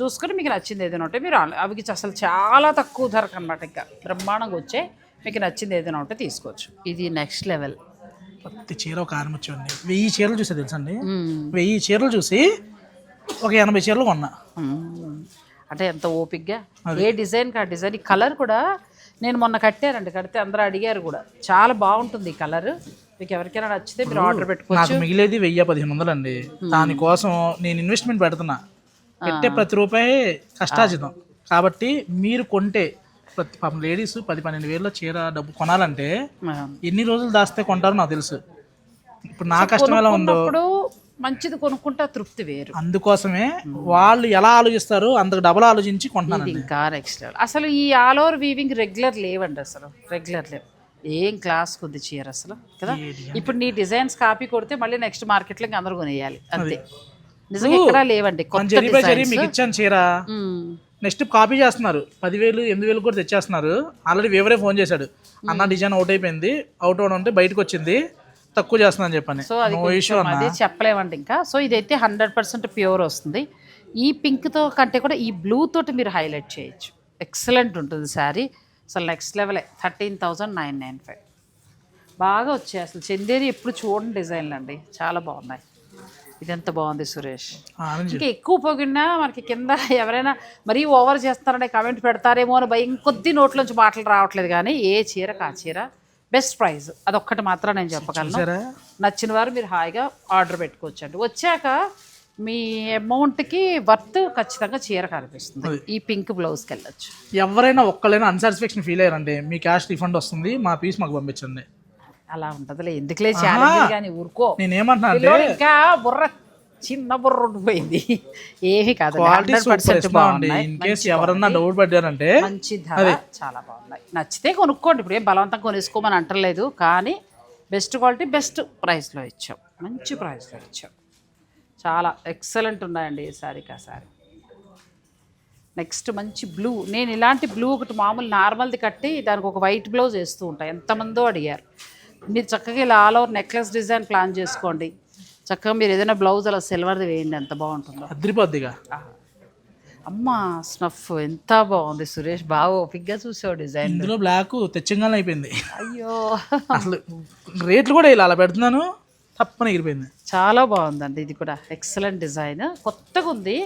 చూసుకుని మీకు నచ్చింది ఏదైనా ఉంటే మీరు అవి అసలు చాలా తక్కువ ధరకు అనమాట ఇంకా. బ్రహ్మాండంగా వచ్చే మీకు నచ్చింది ఏదైనా ఉంటే తీసుకోవచ్చు. ఇది నెక్స్ట్ లెవెల్ ప్రతి చీర ఒక ఆరం వెయ్యి చీరలు చూసా తెలుసండి వెయ్యి చీరలు చూసి ఒక ఎనభై చీరలు కొన్నా. అంటే ఎంత ఓపిక్గా ఏ డిజైన్కి ఆ డిజైన్? ఈ కలర్ కూడా నేను మొన్న కట్టారండి కడితే అందరూ అడిగారు కూడా. చాలా బాగుంటుంది ఈ కలర్. మీకు ఎవరికైనా నచ్చితే మీరు ఆర్డర్ పెట్టుకోవచ్చు. నాకు మిగిలేది వెయ్యి పదిహేను వందలు అండి దానికోసం నేను ఇన్వెస్ట్మెంట్ పెడుతున్నా. పెట్టే ప్రతి రూపాయి కష్టార్జితం. కాబట్టి మీరు కొంటే ప్రతి పాపం లేడీస్ పది పన్నెండు వేల చీర డబ్బు కొనాలంటే ఎన్ని రోజులు దాస్తే కొంటారో నాకు తెలుసు. ఇప్పుడు నా కష్టం ఎలా ఉందో? మంచిది కొనుక్కుంటే తృప్తి వేరు. అందుకోసమే వాళ్ళు ఎలా ఆలోచిస్తారో అంతకు డబల్ ఆలోచించి ఇది కొంటున్నానండి ఇంకా నెక్స్ట్ అసలు ఈ ఆల్ ఓవర్ వీవింగ్ రెగ్యులర్ లేవండి అసలు రెగ్యులర్ లేవు. ఏం క్లాస్ ఉంది చీర అసలు కదా? ఇప్పుడు నీ డిజైన్స్ కాపీ కొడితే మళ్ళీ నెక్స్ట్ మార్కెట్లో అందరూ కొనేయాలి అంతే. నిజంగా ఎక్కడా లేవండి మీకు ఇచ్చాను చీర. నెక్స్ట్ కాపీ చేస్తున్నారు. పదివేలు ఎనిమిది వేలు కూడా తెచ్చేస్తున్నారు. ఆల్రెడీ వివరే ఫోన్ చేశాడు. అన్న డిజైన్ అవుట్ అయిపోయింది. అవుట్ అవడం అంటే బయటకు వచ్చింది. తక్కువ చేస్తున్నాను చెప్పని. సో అది కొంచెం అదే చెప్పలేమండి ఇంకా. సో ఇదైతే హండ్రెడ్ పర్సెంట్ ప్యూర్ వస్తుంది. ఈ పింక్తో కంటే కూడా ఈ బ్లూ తోటి మీరు హైలైట్ చేయొచ్చు. ఎక్సలెంట్ ఉంటుంది శారీ. అసలు next లెవెలే thirteen thousand nine nine five. బాగా వచ్చాయి అసలు. చందేరి ఎప్పుడు చూడండి డిజైన్లు అండి చాలా బాగున్నాయి. ఇదెంత బాగుంది సురేష్. ఇంకా ఎక్కువ పొగిడినా మనకి కింద ఎవరైనా మరీ ఓవర్ చేస్తారనే కామెంట్ పెడతారేమో అని భయం. కొద్ది నోట్లోంచి మాటలు రావట్లేదు కానీ ఏ చీరకు ఆ చీర? బెస్ట్ ప్రైస్ అదొక్కటి మాత్రం నేను చెప్పగలను. నచ్చిన వారు మీరు హాయిగా ఆర్డర్ పెట్టుకోవచ్చు అండి వచ్చాక మీ అమౌంట్కి వర్త్ ఖచ్చితంగా చీర కనిపిస్తుంది. ఈ పింక్ బ్లౌజ్కి వెళ్ళొచ్చు. ఎవరైనా ఒక్కలైనా అన్సాటిస్ఫాక్షన్ ఫీల్ అయ్యారండి. మీ క్యాష్ రిఫండ్ వస్తుంది మా పీస్ మాకు పంపించండి. అలా ఉంటుందిలే. ఎందుకులే ఛాలెంజ్ కానీ ఊరుకో. నేను ఏమంటున్నా అంటే పిల్లోడు ఇంకా బుర్ర చిన్న బుర్ర ఉండిపోయింది. ఏమీ కాదు. హండ్రెడ్ పర్సెంట్ బాగున్నాయి. ఇన్ కేస్ ఎవరన్నా డౌట్ పడ్డారంటే మంచి ధర చాలా బాగున్నాయి. నచ్చితే కొనుక్కోండి. ఇప్పుడు ఏం బలవంతం కొనేసుకోమని అంటలేదు. కానీ బెస్ట్ క్వాలిటీ బెస్ట్ ప్రైస్లో ఇచ్చాం. మంచి ప్రైస్లో ఇచ్చాం. చాలా ఎక్సలెంట్ ఉన్నాయండి ఈ శారీకి ఆ శారీ నెక్స్ట్ మంచి బ్లూ నేను ఇలాంటి బ్లూ ఒకటి మామూలు నార్మల్ది కట్టి దానికి ఒక వైట్ బ్లౌజ్ వేస్తూ ఉంటాను ఎంతమందో అడిగారు. మీరు చక్కగా ఇలా all over necklace design plan చేసుకోండి. చక్కగా మీరు ఏదైనా బ్లౌజ్ అలా సిల్వర్ది వేయండి ఎంత బాగుంటుందో. అద్రిపోద్దిగా. అమ్మా స్నఫ్ ఎంత బాగుంది సురేష్ బాగా ఓపిక్గా చూసావు డిజైన్ ఇందులో బ్లాక్ తెచ్చంగానే అయిపోయింది. అయ్యో. అసలు రేట్లు కూడా ఇలా అలా పెడుతున్నాను తప్పని ఎగిరిపోయింది. చాలా బాగుందండి ఇది కూడా ఎక్సలెంట్ డిజైన్. కొత్తగా ఉంది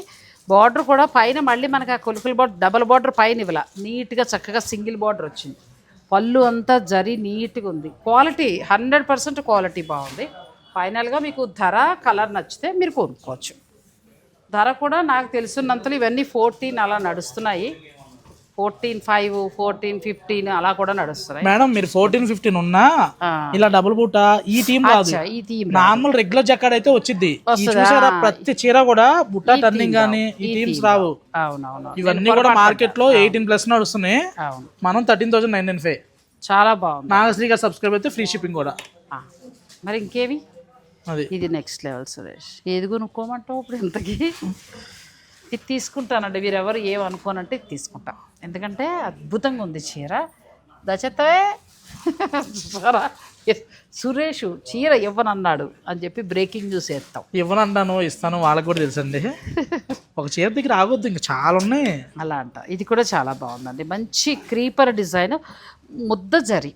బార్డర్ కూడా పైన మళ్ళీ మనకి ఆ కొలుకుల బార్డర్ డబల్ బార్డర్ పైన ఇవ్వాల. నీట్గా చక్కగా సింగిల్ బార్డర్ వచ్చింది. పళ్ళు అంతా జరి నీట్గా ఉంది. క్వాలిటీ హండ్రెడ్ పర్సెంట్ క్వాలిటీ బాగుంది. ఫైనల్గా మీకు ధర కలర్ నచ్చితే మీరు కొనుక్కోవచ్చు. ధర కూడా నాకు తెలుసున్నంతలో ఇవన్నీ ఫోర్టీన్ అలా నడుస్తున్నాయి. ఫోర్టీన్ ఫైవ్ ఫోర్టీన్ ఫిఫ్టీన్ అలా కూడా నడుస్తున్నాయి. మేడం మీరు ఫోర్టీన్ ఫిఫ్టీన్ ఉన్నా. ఇలా డబుల్ బూట ఈ టీం కాదు అచ్చా, ఈ థీమ్ నార్మల్ రెగ్యులర్ జకాడ్ అయితే వచ్చింది? చూసారా ప్రతి చీర కూడా బుట్ట టర్నింగ్ కానీ ఈ టీమ్స్ రావు. ఇవన్నీ కూడా మార్కెట్లో ఎయిటీన్ ప్లస్ నడుస్తున్నాయి. మనం thirteen thousand nine nine five. చాలా బాగుంది. నాగశ్రీ గారు సబ్స్క్రైబ్ అయితే ఫ్రీ షిప్పింగ్ కూడా. మరి ఇంకేమి? అది. ఇది నెక్స్ట్ లెవెల్ సురేష్. ఏది కొనుక్కోమంటావు ఇప్పుడు ఇంతకి? ఇది తీసుకుంటానండి. మీరు ఎవరు ఏమనుకోనంటే ఇది తీసుకుంటా. ఎందుకంటే అద్భుతంగా ఉంది చీర. దశతవే చూసారా? సురేష్ చీర ఇవ్వనన్నాడు అని చెప్పి బ్రేకింగ్ న్యూస్ వేస్తాం. ఇవ్వనంటాను ఇస్తాను వాళ్ళకి కూడా తెలుసండి. ఒక చీర దగ్గర ఆగొద్దు ఇంకా చాలా ఉన్నాయి. అలా అంట. ఇది కూడా చాలా బాగుందండి. మంచి క్రీపర్ డిజైన్ ముద్ద జరి.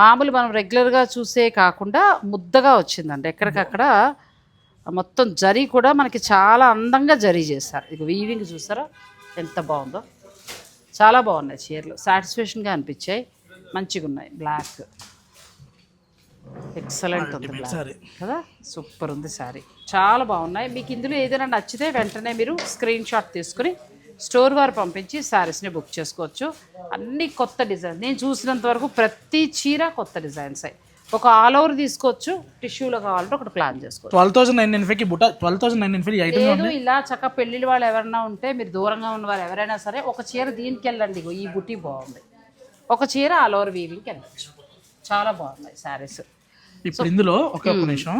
మామూలు మనం రెగ్యులర్గా చూసే కాకుండా ముద్దగా వచ్చిందండి. ఎక్కడికక్కడ మొత్తం జరీ కూడా మనకి చాలా అందంగా జరీ చేస్తారు ఇక వీవింగ్ చూసారా? ఎంత బాగుందో. చాలా బాగున్నాయి చీరలు. సాటిస్ఫాక్షన్గా అనిపించాయి. మంచిగా ఉన్నాయి బ్లాక్ ఎక్సలెంట్ ఉంది బ్లాక్ సరే కదా? సూపర్ ఉంది శారీ చాలా బాగున్నాయి. మీకు ఇందులో ఏదైనా నచ్చితే వెంటనే మీరు స్క్రీన్ షాట్ తీసుకుని స్టోర్ వారు పంపించి శారీస్ని బుక్ చేసుకోవచ్చు. అన్ని కొత్త డిజైన్ నేను చూసినంత వరకు ప్రతి చీర కొత్త డిజైన్స్ ఒక ఆల్ ఓవర్ తీసుకోవచ్చు టిష్యూలో కావాలంటే ఒకటి ప్లాన్ చేసుకోవచ్చు. ట్వెల్వ్ థౌసండ్ నైన్ నైన్ ఫైవ్కి బుట్ట twelve thousand nine nine five లేదు ఇలా చక్క పెళ్ళిళ్ళ వాళ్ళు ఎవరైనా ఉంటే మీరు దూరంగా ఉన్న వారు ఎవరైనా సరే ఒక చీర దీనికి వెళ్ళండి. ఈ బుట్టి బాగుంది. ఒక చీర ఆల్ ఓవర్ వీవింగ్కి వెళ్ళచ్చు. చాలా బాగున్నాయి శారీస్. ఇప్పుడు ఇందులో ఒక నిమిషం.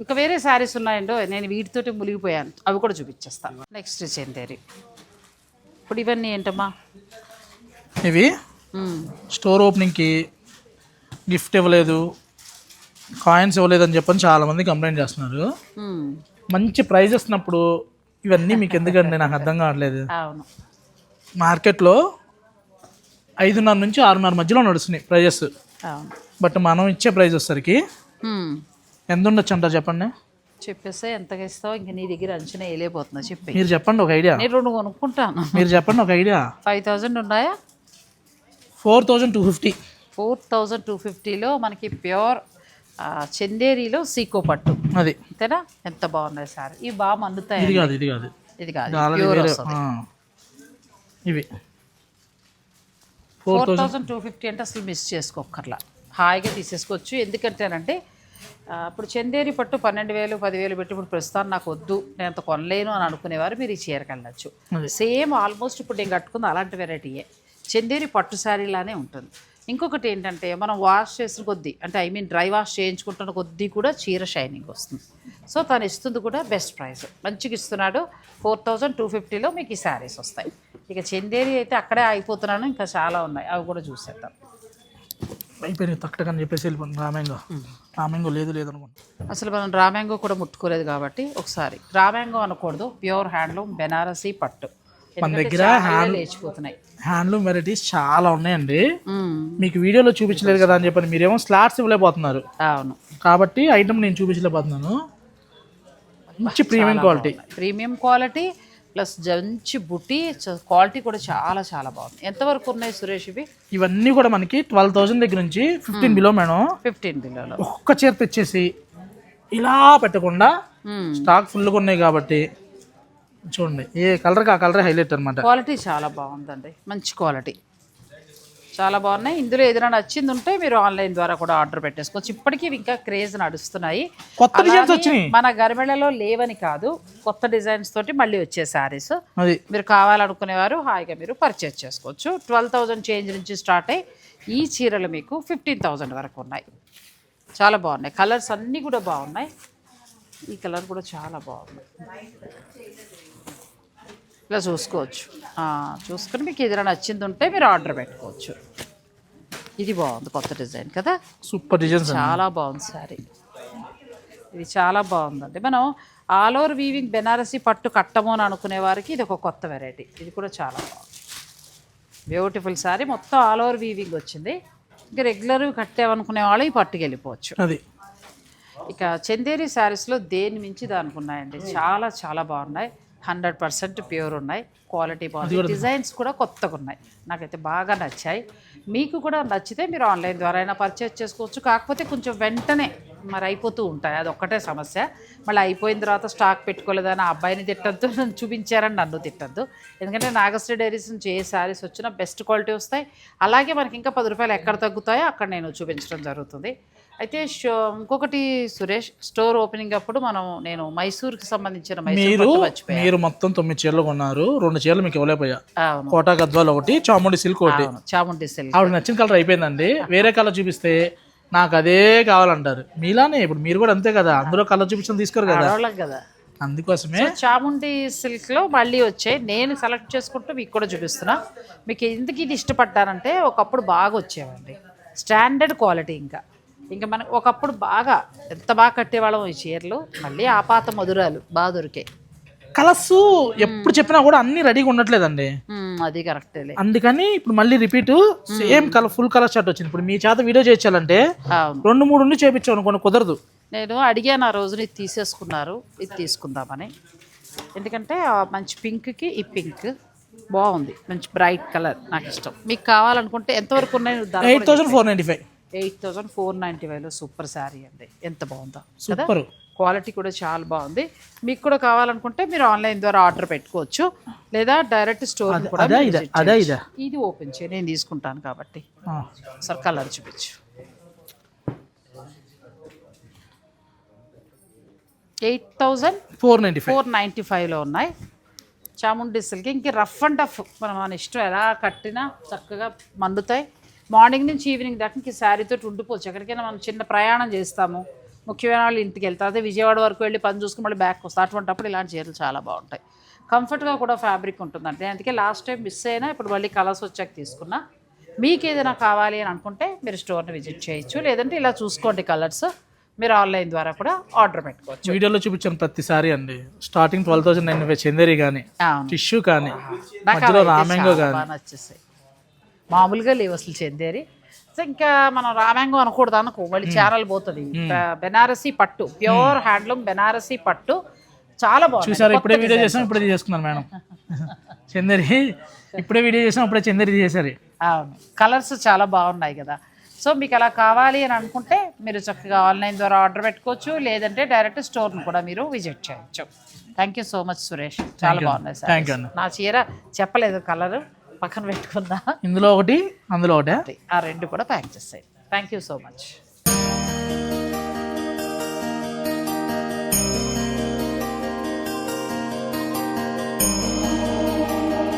ఇంకా వేరే శారీస్ ఉన్నాయండో నేను వీటితోటి మునిగిపోయాను. అవి కూడా చూపించేస్తాను నెక్స్ట్ చందేరి ఇప్పుడు ఇవన్నీ ఏంటమ్మా? ఇవి. స్టోర్ ఓపెనింగ్కి గిఫ్ట్ ఇవ్వలేదు కాయిన్స్ ఇవ్వలేదు అని చెప్పని చాలామంది కంప్లైంట్ చేస్తున్నారు. మంచి ప్రైజ్ ఇస్తున్నప్పుడు ఇవన్నీ మీకు ఎందుకండి? నాకు అర్థం కావట్లేదు. అవును. మార్కెట్లో ఐదున్నర నుంచి ఆరున్నర మధ్యలో నడుస్తున్నాయి ప్రైజెస్. బట్ మనం ఇచ్చే ప్రైజ్ వచ్చేసరికి. ఎంత ఉండొచ్చు అంటారు చెప్పండి? చెప్పేస్తే ఎంతగా ఇస్తావు? ఇంక నీ దగ్గర అంచనా వేయలేకపోతున్నా చెప్పి మీరు చెప్పండి ఒక ఐడియా. నేను రెండు కొనుక్కుంటాను. మీరు చెప్పండి ఒక ఐడియా. ఫైవ్ థౌజండ్ ఉన్నాయా? Four thousand two fifty. Four thousand two ఫిఫ్టీలో మనకి ప్యూర్ చందేరిలో సీకో పట్టు. అది. అంతేనా? ఎంత బాగున్నాయి సార్. ఇవి బాగా మండుతాయి ఇది కాదు ఇది కాదు. ఇది కాదు. ప్యూర్ వస్తుంది. ఇవి. ఫోర్ థౌజండ్ టూ ఫిఫ్టీ అంటే అసలు మిస్ చేసుకోక్కర్లా. హాయిగా తీసేసుకోవచ్చు. ఎందుకంటేనంటే ఆ, ఇప్పుడు చందేరి పట్టు పన్నెండు వేలు పదివేలు పెట్టి ఇప్పుడు ప్రస్తుతం నాకు వద్దు. నేను అంత కొనలేను అని అనుకునేవారు మీరు ఈ చీరకు వెళ్ళచ్చు. సేమ్ ఆల్మోస్ట్ ఇప్పుడు నేను కట్టుకుంది అలాంటి వెరైటీయే చందేరి పట్టు శారీలానే ఉంటుంది. ఇంకొకటి ఏంటంటే మనం వాష్ చేసిన కొద్దీ అంటే ఐ మీన్ డ్రై వాష్ చేయించుకుంటున్న కొద్దీ కూడా చీర షైనింగ్ వస్తుంది. సో తను ఇస్తుంది కూడా బెస్ట్ ప్రైస్ మంచిగా ఇస్తున్నాడు. ఫోర్ థౌజండ్ టూ ఫిఫ్టీలో మీకు ఈ శారీస్ వస్తాయి. ఇక చందేరి అయితే అక్కడే ఆగిపోతున్నాను. ఇంకా చాలా ఉన్నాయి. అవి కూడా చూసేద్దాం. అయిపోయినాయి తక్కటకని చెప్పేసి వెళ్ళిపోయింది రామ్యాంగో. రామ్యాంగో లేదు లేదు అనుకుంటా. అసలు మనం రామ్యాంగో కూడా ముట్టుకోలేదు కాబట్టి ఒకసారి. రామ్యాంగో అనకూడదు ప్యూర్ హ్యాండ్లూమ్ బెనారసీ పట్టు. ఎందుకంటే దగ్గర లేచిపోతున్నాయి. హ్యాండ్లూమ్ వెరైటీస్ చాలా ఉన్నాయండి. మీకు వీడియోలో చూపించలేదు కదా అని చెప్పని మీరేమో స్లాట్స్ ఇవ్వలేకపోతున్నారు. అవును. కాబట్టి ఐటమ్ నేను చూపించలేకపోతున్నాను. మంచి premium quality. Premium quality plus మంచి బుట్టి క్వాలిటీ కూడా చాలా చాలా బాగుంది. ఎంతవరకు ఉన్నాయి సురేష్ ఇవి? ఇవన్నీ కూడా మనకి ట్వెల్వ్ థౌసండ్ దగ్గర నుంచి ఫిఫ్టీన్ బిలో మేడం. ఫిఫ్టీన్ బిలోలో. ఒక్క చీర తెచ్చేసి ఇలా పెట్టకుండా స్టాక్ ఫుల్గా ఉన్నాయి కాబట్టి చూడండి ఏ కలర్కి ఆ కలర్ హైలైట్ అనమాట క్వాలిటీ చాలా బాగుందండి. మంచి క్వాలిటీ. చాలా బాగున్నాయి. ఇందులో ఏదైనా నచ్చింది ఉంటే మీరు ఆన్లైన్ ద్వారా కూడా ఆర్డర్ పెట్టేసుకోవచ్చు. ఇప్పటికీ ఇంకా క్రేజ్ నడుస్తున్నాయి. కొత్త డిజైన్స్ వచ్చినాయి. మన గరిమెడలో లేవని కాదు కొత్త డిజైన్స్ తోటి మళ్ళీ వచ్చే శారీస్. మీరు కావాలనుకునేవారు హాయిగా మీరు పర్చేస్ చేసుకోవచ్చు. ట్వెల్వ్ థౌజండ్ చేంజ్ నుంచి స్టార్ట్ అయ్యి ఈ చీరలు మీకు ఫిఫ్టీన్ థౌజండ్ వరకు ఉన్నాయి. చాలా బాగున్నాయి. కలర్స్ అన్నీ కూడా బాగున్నాయి. ఈ కలర్ కూడా చాలా బాగుంది. ఇలా చూసుకోవచ్చు. చూసుకుని మీకు ఏదైనా నచ్చింది ఉంటే మీరు ఆర్డర్ పెట్టుకోవచ్చు. ఇది బాగుంది కొత్త డిజైన్ కదా? సూపర్ డిజైన్స్ చాలా బాగుంది సారీ. ఇది చాలా బాగుందండి. మనం ఆల్ ఓవర్ వీవింగ్ బెనారసి పట్టు కట్టము అని అనుకునే వారికి ఇది ఒక కొత్త వెరైటీ. ఇది కూడా చాలా బాగుంది. బ్యూటిఫుల్ సారీ. మొత్తం ఆల్ ఓవర్ వీవింగ్ వచ్చింది. ఇంకా రెగ్యులర్ కట్టామనుకునే వాళ్ళు ఈ పట్టుకు వెళ్ళిపోవచ్చు. అది. ఇక చందేరి శారీస్లో దేని మించి దానికి ఉన్నాయండి? చాలా చాలా బాగున్నాయి. హండ్రెడ్ పర్సెంట్ ప్యూర్ ఉన్నాయి క్వాలిటీ బాగుంది. డిజైన్స్ కూడా కొత్తగా ఉన్నాయి నాకైతే బాగా నచ్చాయి. మీకు కూడా నచ్చితే మీరు ఆన్లైన్ ద్వారా అయినా పర్చేస్ చేసుకోవచ్చు. కాకపోతే కొంచెం వెంటనే మరి అయిపోతూ ఉంటాయి. అది ఒక్కటే సమస్య. మళ్ళీ అయిపోయిన తర్వాత స్టాక్ పెట్టుకోలేదని ఆ అబ్బాయిని తిట్టద్దు నన్ను చూపించారని నన్ను తిట్టద్దు. ఎందుకంటే నాగశ్రీ డైరీస్ నుంచి ఏ శారీస్ వచ్చినా బెస్ట్ క్వాలిటీ వస్తాయి. అలాగే మనకి ఇంకా పది రూపాయలు ఎక్కడ తగ్గుతాయో అక్కడ నేను చూపించడం జరుగుతుంది. అయితే షో ఇంకొకటి సురేష్ స్టోర్ ఓపెనింగ్ అప్పుడు మనం నేను మైసూర్కి సంబంధించిన మైసూర్ మీరు మీరు మొత్తం తొమ్మిది చీరలు కొన్నారు. రెండు చీరలు మీకు ఇవ్వలేకపోయా. అవును. కోటా గద్వాల్ ఒకటి చాముండి సిల్క్ ఒకటి. చాముండి సిల్క్. ఆవిడ నచ్చిన కలర్ అయిపోయిందండి. వేరే కలర్ చూపిస్తే నాకు అదే కావాలంటారు. మీలానే ఇప్పుడు మీరు కూడా అంతే కదా అందులో కలర్ చూపించడం తీసుకోరు కదా. కదా. అందుకోసమే. చాముండి సిల్క్లో మళ్ళీ వచ్చాయి నేను సెలెక్ట్ చేసుకుంటూ మీకు కూడా చూపిస్తున్నా. మీకు ఎందుకు ఇది ఇష్టపడ్డానంటే ఒకప్పుడు బాగా వచ్చేవండి. స్టాండర్డ్ క్వాలిటీ ఇంకా. ఇంకా మనకు ఒకప్పుడు బాగా ఎంత బాగా కట్టేవాళ్ళం ఈ చీరలు మళ్ళీ ఆపాత మధురాలు బాగా దొరికాయి. కలర్స్ ఎప్పుడు చెప్పినా కూడా అన్ని రెడీగా ఉండట్లేదండి. అది కరెక్టేలే అందుకని ఇప్పుడు మళ్ళీ repeat same colour full colour shirt వచ్చింది. ఇప్పుడు మీ చేత వీడియో చేయించాలంటే రెండు మూడు ఉండి చేయించాను అనుకోండి కుదరదు. నేను అడిగాను ఆ రోజున ఇది తీసేసుకున్నారు ఇది తీసుకుందామని. ఎందుకంటే మంచి పింక్కి ఈ పింక్ బాగుంది మంచి బ్రైట్ కలర్ నాకు ఇష్టం. మీకు కావాలనుకుంటే ఎంతవరకు ఉన్నాయి? Eight thousand four ninety five. Eight thousand four ninety ఫైవ్లో సూపర్ శారీ అండి. ఎంత బాగుందో సూపర్. క్వాలిటీ కూడా చాలా బాగుంది. మీకు కూడా కావాలనుకుంటే మీరు ఆన్లైన్ ద్వారా ఆర్డర్ పెట్టుకోవచ్చు. లేదా డైరెక్ట్ స్టోర్ కూడా అదా ఇదా ఓపెన్ చేయి నేను తీసుకుంటాను కాబట్టి. ఒకసారి కలర్ చూపించు. Eight thousand four ninety five. Four ninety ఫైవ్లో ఉన్నాయి. చాముండి సిల్క్ ఇంక రఫ్ అండ్ టఫ్ మనం మన ఇష్టం ఎలా కట్టినా చక్కగా మండుతాయి. మార్నింగ్ నుంచి ఈవినింగ్ దాకా ఇంక శారీతో ఉండిపోవచ్చు. ఎక్కడికైనా మనం చిన్న ప్రయాణం చేస్తాము. ముఖ్యమైన వాళ్ళు ఇంటికి వెళ్తారు. అదే విజయవాడ వరకు వెళ్ళి పని చూసుకుని మళ్ళీ బ్యాక్ వస్తాం అటువంటిప్పుడు ఇలాంటి చీరలు చాలా బాగుంటాయి. కంఫర్ట్గా కూడా ఫ్యాబ్రిక్ ఉంటుందంటే అందుకే లాస్ట్ టైం మిస్ అయినా ఇప్పుడు మళ్ళీ కలర్స్ వచ్చాక తీసుకున్నా. మీకు ఏదైనా కావాలి అని అనుకుంటే మీరు స్టోర్ని విజిట్ చేయొచ్చు. లేదంటే ఇలా చూసుకోండి కలర్స్ మీరు ఆన్లైన్ ద్వారా కూడా ఆర్డర్ పెట్టుకోవచ్చు. వీడియోలో చూపించాను ప్రతిసారి అండి. Starting twelve thousand nine Chanderi కానీ టిష్యూ కానీ మధ్యలో రామెంగో మామూలుగా లేవు అసలు చెందేరి. సో ఇంకా మనం రామ్యాంగో అనకూడదు అనుకో మళ్ళీ ఛానల్ పోతుంది. బెనారసీ పట్టు ప్యూర్ హ్యాండ్లూమ్ బెనారసీ పట్టు. చాలా బాగుంది చూసారు ఇప్పుడే వీడియో చేసాం ఇప్పుడే తీసుకున్నాను మేడం. చందేరి ఇప్పుడే వీడియో చేసాం ఇప్పుడే చందేరి తీసేసారు అవును. కలర్స్ చాలా బాగున్నాయి కదా. సో మీకు అలా కావాలి అని అనుకుంటే మీరు చక్కగా ఆన్లైన్ ద్వారా ఆర్డర్ పెట్టుకోవచ్చు లేదంటే డైరెక్ట్ స్టోర్ను కూడా మీరు విజిట్ చేయొచ్చు. Thank you so much Suresh. చాలా బాగున్నాయి సార్ నా చీర చెప్పలేదు కలర్. పక్కన పెట్టుకుందా? ఇందులో ఒకటి అందులో ఒకటే. ఆ రెండు కూడా ప్యాక్ చేస్తాయి థ్యాంక్ యూ సో మచ్